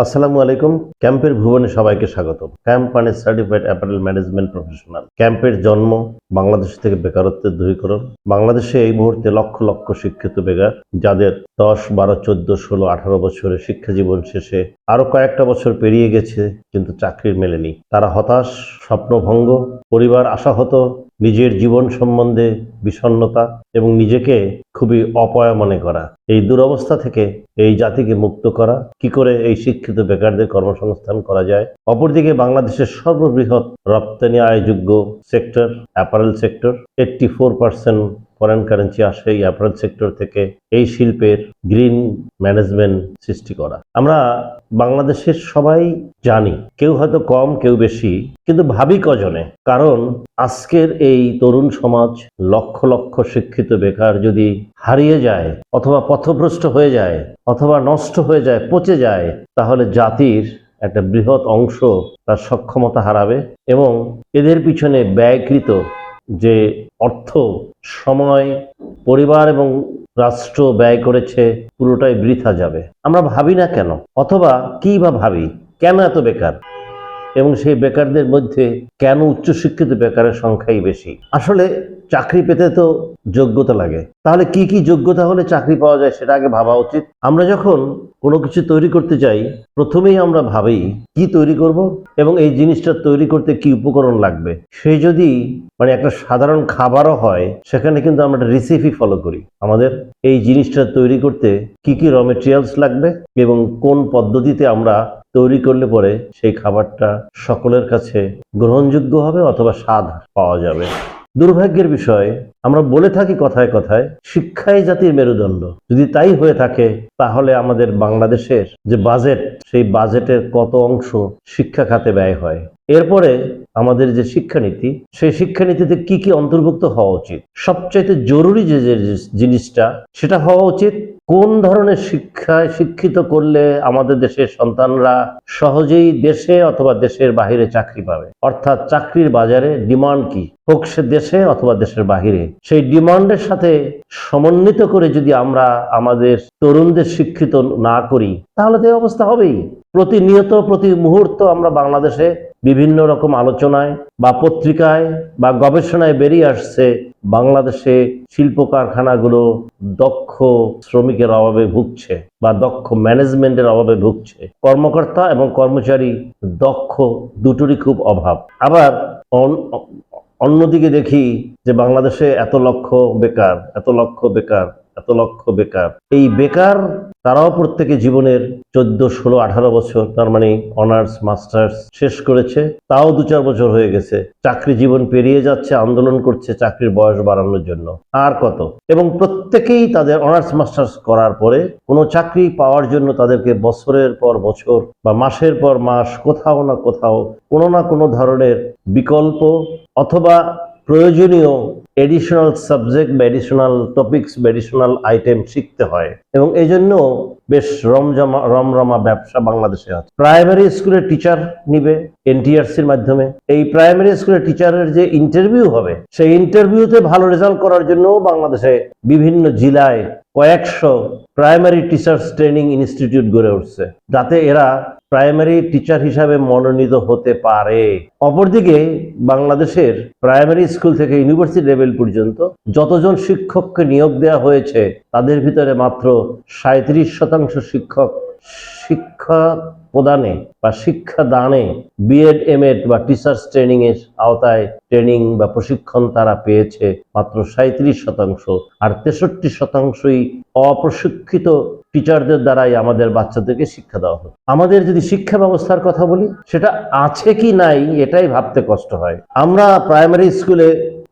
আসসালামু আলাইকুম। ক্যাম্পের ভুবনে সবাইকে স্বাগত ক্যাম্প মানে সার্টিফাইড অ্যাপারেল ম্যানেজমেন্ট প্রফেশনাল ক্যাম্পের জন্ম বাংলাদেশ থেকে বেকারত্বের দূরীকরণ বাংলাদেশে এই মুহূর্তে লক্ষ লক্ষ শিক্ষিত বেকার, যাদের দশ, বারো, চোদ্দ, ষোলো, আঠারো বছরে শিক্ষা জীবন শেষে আরও কয়েকটা বছর পেরিয়ে গেছে, কিন্তু চাকরির মেলেনি তারা হতাশ, স্বপ্নভঙ্গ, পরিবার আশাহত, নিজের জীবন সম্বন্ধে বিষণ্ণতা এবং নিজেকে খুবই অপয়া মনে করা। এই দুরবস্থা থেকে এই জাতিকে মুক্ত করা। কি করে এই শিক্ষিত বেকারদের কর্মসংস্থান করা যায়? অপরদিকে বাংলাদেশের সর্ববৃহৎ রপ্তানি আয়যোগ্য sector, apparel sector eighty four percent foreign currency আসে এই অ্যাপারেল সেক্টর থেকে এই শিল্পের গ্রিন ম্যানেজমেন্ট সৃষ্টি করা। আমরা বাংলাদেশের সবাই জানি, কেউ হয়তো কম, কেউ বেশি, কিন্তু ভাবি কজনে। কারণ আজকের এই তরুণ সমাজ লক্ষ লক্ষ শিক্ষিত বেকার যদি হারিয়ে যায়, অথবা পথভ্রষ্ট হয়ে যায়, অথবা নষ্ট হয়ে যায়, পচে যায়, তাহলে জাতির একটা বৃহৎ অংশ তার সক্ষমতা হারাবে এবং এদের পিছনে ব্যয়কৃত যে অর্থ সময়, পরিবার এবং রাষ্ট্র ব্যয় করেছে, পুরোটাই বৃথা যাবে। আমরা ভাবি না কেন? অথবা কি বা ভাবি? কেন এত বেকার? এবং সেই বেকারদের মধ্যে কেন উচ্চশিক্ষিত বেকারের সংখ্যাই বেশি? আসলে চাকরি পেতে তো যোগ্যতা লাগে। তাহলে কি কি যোগ্যতা হলে চাকরি পাওয়া যায় সেটা আগে ভাবা উচিত। আমরা যখন কোনো কিছু তৈরি করতে চাই, প্রথমেই আমরা ভাবি, কি তৈরি করব এবং এই জিনিসটা তৈরি করতে কি উপকরণ লাগবে? সে যদি মানে একটা সাধারণ খাবারও হয়, সেখানে কিন্তু আমরা রেসিপি ফলো করি। আমাদের এই জিনিসটা তৈরি করতে কি কি র মেটেরিয়ালস লাগবে এবং কোন পদ্ধতিতে আমরা তৈরি করলে পরে সেই খাবারটা সকলের কাছে গ্রহণযোগ্য হবে অথবা স্বাদ পাওয়া যাবে। দুর্ভাগ্যের বিষয়, আমরা বলে থাকি কথায় কথায়, শিক্ষাই জাতির মেরুদণ্ড। যদি তাই হয়ে থাকে, তাহলে আমাদের বাংলাদেশের যে বাজেট, সেই বাজেটের কত অংশ শিক্ষা খাতে ব্যয় হয়? এরপরে আমাদের যে শিক্ষানীতি, সেই শিক্ষানীতিতে কি কি অন্তর্ভুক্ত হওয়া উচিত? সবচাইতে জরুরি যে জিনিসটা, সেটা হওয়া উচিত কোন ধরনের শিক্ষায় শিক্ষিত করলে আমাদের দেশের সন্তানরা সহজেই দেশে অথবা দেশের বাহিরে চাকরি পাবে? অর্থাৎ চাকরির বাজারে ডিমান্ড কি? হোক সে দেশে অথবা দেশের বাহিরে। সেই ডিমান্ডের সাথে সমন্বিত করে যদি আমরা আমাদের তরুণদের শিক্ষিত না করি, তাহলে তো এই অবস্থা হবেই। প্রতিনিয়ত, প্রতি মুহূর্ত আমরা বাংলাদেশে বিভিন্ন রকম আলোচনায় বা পত্রিকায় বা গবেষণায় বেরিয়ে আসছে বাংলাদেশে শিল্প কারখানাগুলো দক্ষ শ্রমিকের অভাবে ভুগছে বা দক্ষ ম্যানেজমেন্টের অভাবে ভুগছে। কর্মকর্তা এবং কর্মচারী দক্ষ দুটোরই খুব অভাব। আবার অন- অন্যদিকে দেখি যে বাংলাদেশে এত লক্ষ বেকার, এত লক্ষ বেকার এত লক্ষ বেকার। এই বেকার তারাও প্রত্যেকে জীবনের চোদ্দ, ষোলো, আঠারো বছর, তার মানে অনার্স, মাস্টার্স শেষ করেছে, তাও দু চার বছর হয়ে গেছে। চাকরি জীবন পেরিয়ে যাচ্ছে, আন্দোলন করছে, চাকরির বয়স বাড়ানোর জন্য। আর কত? এবং প্রত্যেকেই তাদের অনার্স, মাস্টার্স করার পরে কোনো চাকরি পাওয়ার জন্য তাদেরকে বছরের পর বছর বা মাসের পর মাস কোথাও না কোথাও কোনো না কোনো ধরনের বিকল্প অথবা প্রয়োজনীয় এডিশনাল সাবজেক্ট বা এডিশনাল টপিকস বা এডিশনাল আইটেম শিখতে হয়। এবং এই জন্য বেশ রমজমা, রমরমা ব্যবসা বাংলাদেশে আছে। প্রাইমারি স্কুলের টিচার নিবে এনটিআরসির মাধ্যমে। এই প্রাইমারি স্কুলের টিচারের যে ইন্টারভিউ হবে, সেই ইন্টারভিউতে ভালো রেজাল্ট করার জন্য বাংলাদেশে বিভিন্ন জেলায় কয়েকশো প্রাইমারি টিচার্স ট্রেনিং ইনস্টিটিউট গড়ে উঠছে, যাতে এরা প্রাইমারি টিচার হিসাবে মনোনীত হতে পারে। অপরদিকে বাংলাদেশের প্রাইমারি স্কুল থেকে ইউনিভার্সিটি লেভেল পর্যন্ত যতজন শিক্ষককে নিয়োগ দেওয়া হয়েছে, তাদের ভিতরে মাত্র সাঁত্রিশ শতাংশ শিক্ষক শিক্ষা প্রদানে বা শিক্ষা দানে বিএড এমএড বা টিচার্স ট্রেনিং এর আওতায় ট্রেনিং বা প্রশিক্ষণ তারা পেয়েছে মাত্র সাঁত্রিশ শতাংশ। আর তেষট্টি শতাংশই অপ্রশিক্ষিত টিচারদের দ্বারাই আমাদের বাচ্চাদেরকে শিক্ষা দেওয়া হয় আমাদের যদি শিক্ষা ব্যবস্থার কথা বলি, সেটা আছে কি নাই, এটাই ভাবতে কষ্ট হয়। আমরা প্রাইমারি স্কুলে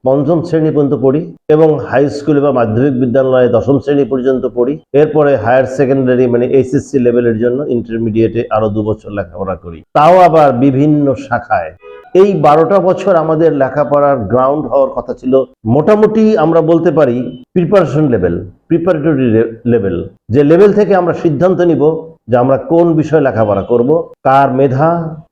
পঞ্চম শ্রেণি পর্যন্ত পড়ি এবং হাই স্কুলে বা মাধ্যমিক বিদ্যালয়ে দশম শ্রেণি পর্যন্ত পড়ি। এরপরে হায়ার সেকেন্ডারি মানে এইচএসসি লেভেলের জন্য ইন্টারমিডিয়েটে আরও দু বছর লেখাপড়া করি। তাও আবার বিভিন্ন শাখায়। এই বারোটা বছর আমাদের লেখাপড়ার গ্রাউন্ড হওয়ার কথা ছিল। মোটামুটি আমরা বলতে পারি প্রিপারেশন লেভেল প্রিপারেটরি লেভেল যে লেভেল থেকে আমরা সিদ্ধান্ত নিব যে আমরা কোন বিষয়ে লেখাপড়া করব, কার মেধা,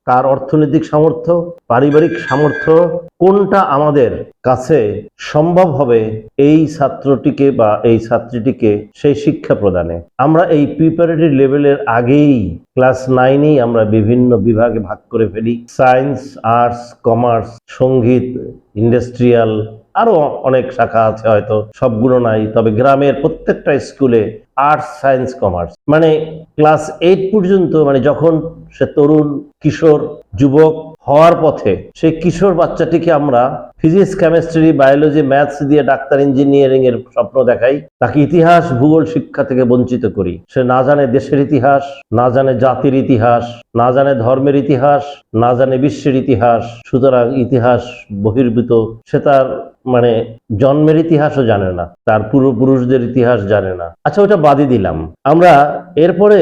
কার অর্থনৈতিক সামর্থ্য পারিবারিক সামর্থ্য কোনটা আমাদের কাছে সম্ভব হবে এই ছাত্রটিকে বা এই ছাত্রীটিকে সেই শিক্ষা প্রদানে? আমরা এই প্রিপারেটরি লেভেলের আগেই ক্লাস নাইনেই আমরা বিভিন্ন বিভাগে ভাগ করে ফেলি। সায়েন্স আর্টস কমার্স সংগীত ইন্ডাস্ট্রিয়াল আরও অনেক শাখা আছে হয়তো, সবগুলো নাই। তবে গ্রামের প্রত্যেকটা স্কুলে আর্টস সায়েন্স কমার্স মানে ক্লাস এইট পর্যন্ত মানে যখন সে তরুণ, কিশোর, যুবক হওয়ার পথে, সেই কিশোর বাচ্চাটিকে আমরা ফিজিক্স কেমিস্ট্রি বায়োলজি ম্যাথস দিয়ে ডাক্তার ইঞ্জিনিয়ারিং এর স্বপ্ন দেখাই, তাকে ইতিহাস, ভূগোল, শিক্ষা থেকে বঞ্চিত করি। সে না জানে দেশের ইতিহাস, না জানে জাতির ইতিহাস, না জানে ধর্মের ইতিহাস, না জানে বিশ্বের ইতিহাস, সুতরাং ইতিহাস বহির্ভূত। সে তার মানে জন্মের ইতিহাসও জানে না, তার পূর্বপুরুষদের ইতিহাস জানে না। আচ্ছা ওটা বাদই দিলাম। আমরা এরপরে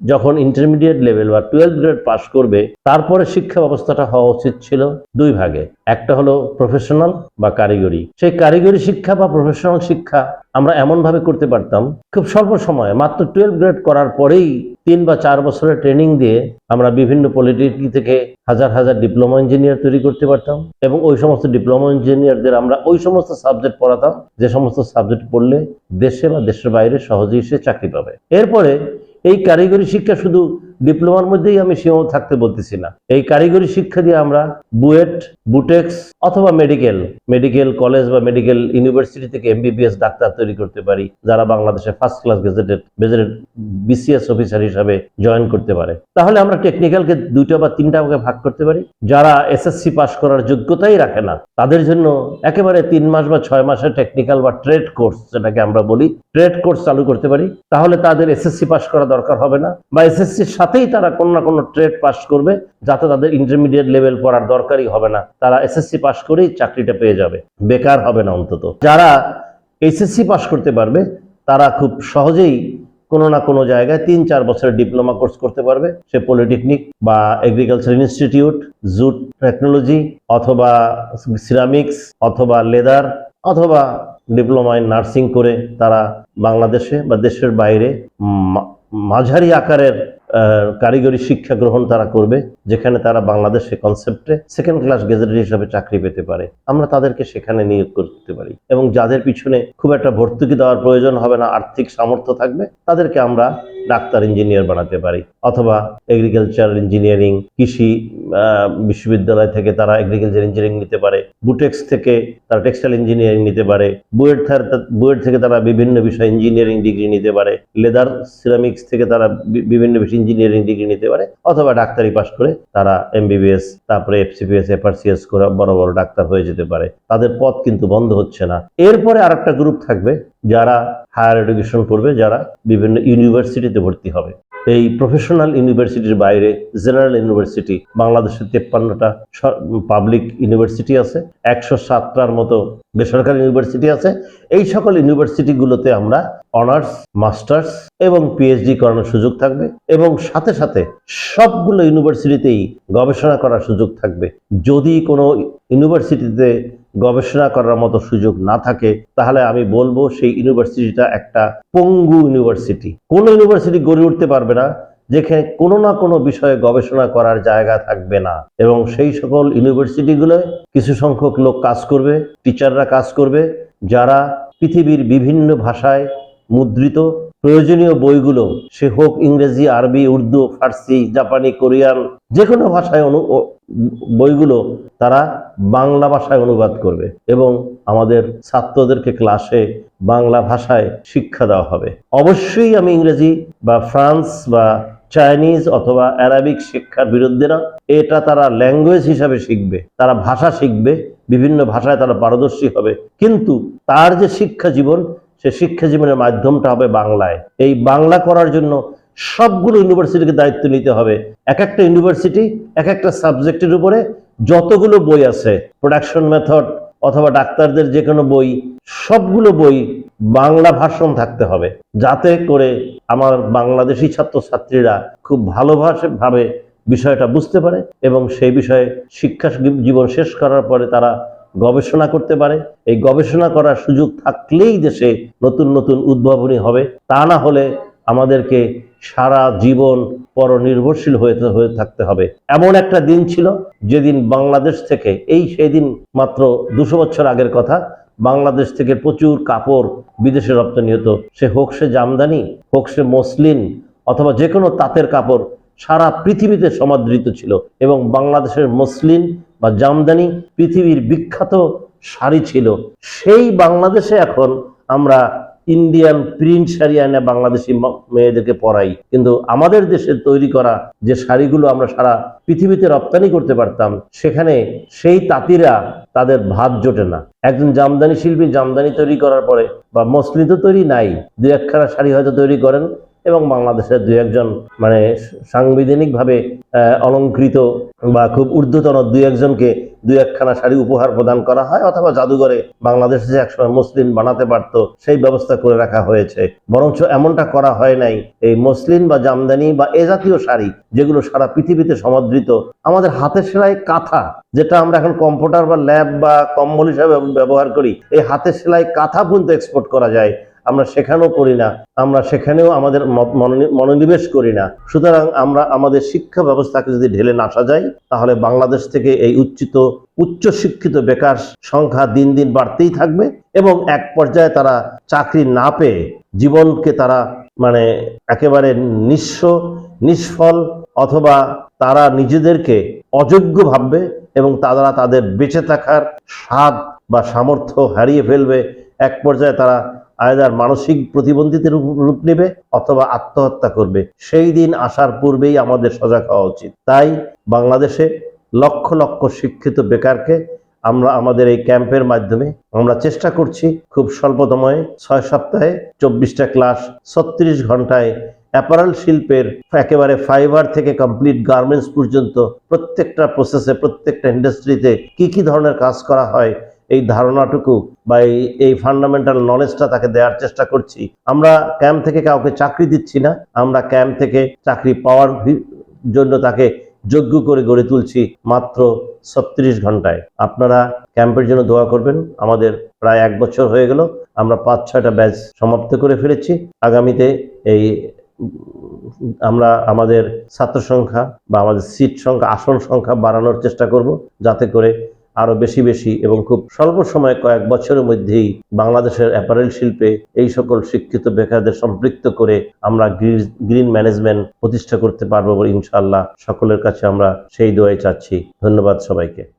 যখন ইন্টারমিডিয়েট লেভেল বা টুয়েলভ গ্রেড পাস করবে, তারপরে শিক্ষা ব্যবস্থাটা হওয়া উচিত ছিল দুই ভাগে। একটা হলো প্রফেশনাল বা কারিগরি। সেই কারিগরি শিক্ষা বা প্রফেশনাল শিক্ষা আমরা এমনভাবে করতে পারতাম, খুব স্বল্প সময়ে। মাত্র টুয়েলভ গ্রেড করার পরেই তিন বা চার বছরের ট্রেনিং দিয়ে আমরা বিভিন্ন পলিটেকনিক থেকে হাজার হাজার ডিপ্লোমা ইঞ্জিনিয়ার তৈরি করতে পারতাম এবং ওই সমস্ত ডিপ্লোমা ইঞ্জিনিয়ারদের আমরা ওই সমস্ত সাবজেক্ট পড়াতাম, যে সমস্ত সাবজেক্ট পড়লে দেশে বা দেশের বাইরে সহজেই সে চাকরি পাবে। এরপরে এই কারিগরি শিক্ষা শুধু ডিপ্লোমার মধ্যেই আমি সীমাবদ্ধ থাকতে বলতেছি না। এই কারিগরি শিক্ষা দিয়ে আমরা বুয়েট, বুটেক্স অথবা মেডিকেল মেডিকেল কলেজ বা মেডিকেল ইউনিভার্সিটি থেকে এমবিবিএস ডাক্তার তৈরি করতে পারি, যারা বাংলাদেশে first class gazetted gazetted BCS officer হিসাবে জয়েন করতে পারে। তাহলে আমরা টেকনিক্যালকে দুইটা বা তিনটা ভাগে ভাগ করতে পারি। যারা এসএসসি পাস করার যোগ্যতাই রাখে না, তাদের জন্য একেবারে তিন মাস বা ছয় মাসের টেকনিক্যাল বা ট্রেড কোর্স যেটাকে আমরা বলি ট্রেড কোর্স চালু করতে পারি। তাহলে তাদের এসএসসি পাস করা দরকার হবে না বা এসএসসির সাথেই তারা কোনো না কোনো ট্রেড পাস করবে, যাতে তাদের ইন্টারমিডিয়েট লেভেল পড়ার দরকারই হবে না। তারা এসএসসি পাস করেই চাকরিটা পেয়ে যাবে। বেকার হবে না অন্তত। যারা এসএসসি পাস করতে পারবে, তারা খুব সহজেই কোনো না কোনো জায়গায় তিন চার বছরের ডিপ্লোমা কোর্স করতে পারবে। সে পলিটেকনিক বা এগ্রিকালচার ইনস্টিটিউট জুট টেকনোলজি অথবা সিরামিক্স অথবা লেদার অথবা ডিপ্লোমা ইন নার্সিং করে তারা বাংলাদেশে বা দেশের বাইরে মাঝারি আকারের কারিগরি শিক্ষা গ্রহণ তারা করবে, যেখানে তারা বাংলাদেশে কনসেপ্টে সেকেন্ড ক্লাস গেজেটেড হিসাবে চাকরি পেতে পারে। আমরা তাদেরকে সেখানে নিয়োগ করতে পারি। এবং যাদের পিছনে খুব একটা ভর্তুকি দেওয়ার প্রয়োজন হবে না, আর্থিক সামর্থ্য থাকবে, তাদেরকে আমরা ডাক্তার, ইঞ্জিনিয়ার বানাতে পারি। অথবা এগ্রিকালচার ইঞ্জিনিয়ারিং কৃষি বিশ্ববিদ্যালয় থেকে তারা এগ্রিকালচার ইঞ্জিনিয়ারিং নিতে পারে। বুটেক্স থেকে তারা টেক্সটাইল ইঞ্জিনিয়ারিং নিতে পারে। বুয়েট বুয়েট থেকে তারা বিভিন্ন বিষয় ইঞ্জিনিয়ারিং ডিগ্রি নিতে পারে। লেদার সিরামিক্স থেকে তারা বিভিন্ন বিষয় ইঞ্জিনিয়ারিং ডিগ্রি নিতে পারে। অথবা ডাক্তারি পাশ করে তারা এমবিবিএস তারপরে এফসিপিএস এফআরসিএস করে বড় বড় ডাক্তার হয়ে যেতে পারে। তাদের পথ কিন্তু বন্ধ হচ্ছে না। এরপরে আরেকটা গ্রুপ থাকবে যারা হায়ার এডুকেশন করবে যারা বিভিন্ন ইউনিভার্সিটিতে ভর্তি হবে। এই প্রফেশনাল ইউনিভার্সিটির বাইরে জেনারেল ইউনিভার্সিটি বাংলাদেশের তেপ্পান্নটা পাবলিক ইউনিভার্সিটি আছে, একশো সাতটার মতো বেসরকারি ইউনিভার্সিটি আছে। এই সকল ইউনিভার্সিটিগুলোতে আমরা অনার্স মাস্টার্স এবং পিএইচডি করানোর সুযোগ থাকবে এবং সাথে সাথে সবগুলো ইউনিভার্সিটিতেই গবেষণা করার সুযোগ থাকবে। যদি কোনো ইউনিভার্সিটিতে গবেষণা করার মতো সুযোগ না থাকে, তাহলে আমি বলব সেই ইউনিভার্সিটিটা একটা পঙ্গু ইউনিভার্সিটি। কোনো ইউনিভার্সিটি গড়ে উঠতে পারবে না, যেখানে কোনো না কোনো বিষয়ে গবেষণা করার জায়গা থাকবে না। এবং সেই সকল ইউনিভার্সিটিগুলোয় কিছু সংখ্যক লোক কাজ করবে, টিচাররা কাজ করবে, যারা পৃথিবীর বিভিন্ন ভাষায় মুদ্রিত প্রয়োজনীয় বইগুলো, সে হোক ইংরেজি, আরবি, উর্দু, ফার্সি, জাপানি, কোরিয়ান যে কোনো ভাষায় অনু বইগুলো তারা বাংলা ভাষায় অনুবাদ করবে এবং আমাদের ছাত্রদেরকে ক্লাসে বাংলা ভাষায় শিক্ষা দেওয়া হবে। অবশ্যই আমি ইংরেজি বা ফ্রান্স বা চাইনিজ অথবা অ্যারাবিক শিক্ষার বিরুদ্ধে না, এটা তারা ল্যাঙ্গুয়েজ হিসাবে শিখবে, তারা ভাষা শিখবে, বিভিন্ন ভাষায় তারা পারদর্শী হবে। কিন্তু তার যে শিক্ষা জীবন সে শিক্ষা জীবনের মাধ্যমটা হবে বাংলায়। এই বাংলা করার জন্য সবগুলো ইউনিভার্সিটিকে দায়িত্ব নিতে হবে। এক একটা ইউনিভার্সিটি এক একটা সাবজেক্টের উপরে যতগুলো বই আছে প্রোডাকশন মেথড অথবা ডাক্তারদের যে কোনো বই, সবগুলো বই বাংলা ভাষণ থাকতে হবে। যাতে করে আমার বাংলাদেশি ছাত্রছাত্রীরা খুব ভালোভাবে ভাবে বিষয়টা বুঝতে পারে এবং সেই বিষয়ে শিক্ষা জীবন শেষ করার পরে তারা গবেষণা করতে পারে। এই গবেষণা করার সুযোগ থাকলেই দেশে নতুন নতুন উদ্ভাবনী হবে। তা না হলে আমাদেরকে সারা জীবন পরনির্ভরশীল হয়ে হয়ে থাকতে হবে। এমন একটা দিন ছিল যেদিন বাংলাদেশ থেকে, এই সেই দিন মাত্র দুশো বছর আগের কথা, বাংলাদেশ থেকে প্রচুর কাপড় বিদেশে রপ্তানি হতো। সে হোক সে জামদানি, হোক সে মসলিন, অথবা যে কোনো তাঁতের কাপড় সারা পৃথিবীতে সমাদৃত ছিল এবং বাংলাদেশের মসলিন বা জামদানি পৃথিবীর বিখ্যাত শাড়ি ছিল। সেই বাংলাদেশে এখন আমরা ইন্ডিয়ান প্রিন্ট শাড়ি এনে বাংলাদেশি মেয়েদেরকে পরাই। কিন্তু আমাদের দেশে তৈরি করা যে শাড়িগুলো আমরা সারা পৃথিবীতে রপ্তানি করতে পারতাম, সেখানে সেই তাঁতিরা তাদের ভাত জোটে না। একজন জামদানি শিল্পী জামদানি তৈরি করার পরে বা মসলিন তো তৈরি নাই দু একখানা শাড়ি হয়তো তৈরি করেন এবং বাংলাদেশের দু একজন মানে সাংবিধানিকভাবে অলঙ্কৃত বা খুব ঊর্ধ্বতন দুই একজনকে দুই একখানা শাড়ি উপহার প্রদান করা হয় অথবা জাদুঘরে বাংলাদেশে যে একসময় মুসলিম বানাতে পারত, সেই ব্যবস্থা করে রাখা হয়েছে। বরঞ্চ এমনটা করা হয় নাই, এই মসলিন বা জামদানি বা এ জাতীয় শাড়ি যেগুলো সারা পৃথিবীতে সমাদৃত। আমাদের হাতের সেলাই কাঁথা, যেটা আমরা এখন কম্পিউটার বা ল্যাব বা কম্বল হিসাবে ব্যবহার করি, এই হাতের সেলাই কাঁথা পর্যন্ত এক্সপোর্ট করা যায়। আমরা সেখানেও করি না, আমরা সেখানেও আমাদের মনোনিবেশ করি না। সুতরাং আমরা আমাদের শিক্ষা ব্যবস্থাকে যদি ঢেলে না সাজাই, তাহলে বাংলাদেশ থেকে এই উচ্চিত, উচ্চ শিক্ষিত বেকার সংখ্যা দিন দিন বাড়তেই থাকবে এবং এক পর্যায়ে তারা চাকরি না পেয়ে জীবনকে তারা মানে একেবারে নিঃস্ব, নিষ্ফল অথবা তারা নিজেদেরকে অযোগ্য ভাববে এবং তারা তাদের বেঁচে থাকার স্বাদ বা সামর্থ্য হারিয়ে ফেলবে। এক পর্যায়ে তারা আয়দার মানসিক প্রতিবন্ধীদের রূপ নেবে অথবা আত্মহত্যা করবে। সেই দিন আসার পূর্বেই আমাদের সজাগ হওয়া উচিত। তাই বাংলাদেশে লক্ষ লক্ষ শিক্ষিত বেকারকে আমরা আমাদের এই ক্যাম্পের মাধ্যমে আমরা চেষ্টা করছি খুব স্বল্প সময়ে ছয় সপ্তাহে চব্বিশটা ক্লাস, ছত্রিশ ঘন্টায় অ্যাপারেল শিল্পের একেবারে ফাইবার থেকে কমপ্লিট গার্মেন্টস পর্যন্ত প্রত্যেকটা প্রসেসে, প্রত্যেকটা ইন্ডাস্ট্রিতে কি কি ধরনের কাজ করা হয় এই ধারণাটুকু বা এই এই ফান্ডামেন্টাল নলেজটা তাকে দেওয়ার চেষ্টা করছি। আমরা ক্যাম্প থেকে কাউকে চাকরি দিচ্ছি না, আমরা ক্যাম্প থেকে চাকরি পাওয়ার জন্য তাকে যোগ্য করে গড়ে তুলছি মাত্র ছত্রিশ ঘন্টায়। আপনারা ক্যাম্পের জন্য দোয়া করবেন, আমাদের প্রায় এক বছর হয়ে গেল, আমরা পাঁচ ছয়টা ব্যাচ সমাপ্ত করে ফেলেছি। আগামীতে এই, আমরা আমাদের ছাত্র সংখ্যা বা আমাদের সিট সংখ্যা, আসন সংখ্যা বাড়ানোর চেষ্টা করব, যাতে করে আরও বেশি বেশি এবং খুব স্বল্প সময়ে কয়েক বছরের মধ্যেই বাংলাদেশের অ্যাপারেল শিল্পে এই সকল শিক্ষিত বেকারদের সম্পৃক্ত করে আমরা গ্রিন ম্যানেজমেন্ট প্রতিষ্ঠা করতে পারব ইনশাল্লাহ সকলের কাছে আমরা সেই দোয়াই চাচ্ছি। ধন্যবাদ সবাইকে।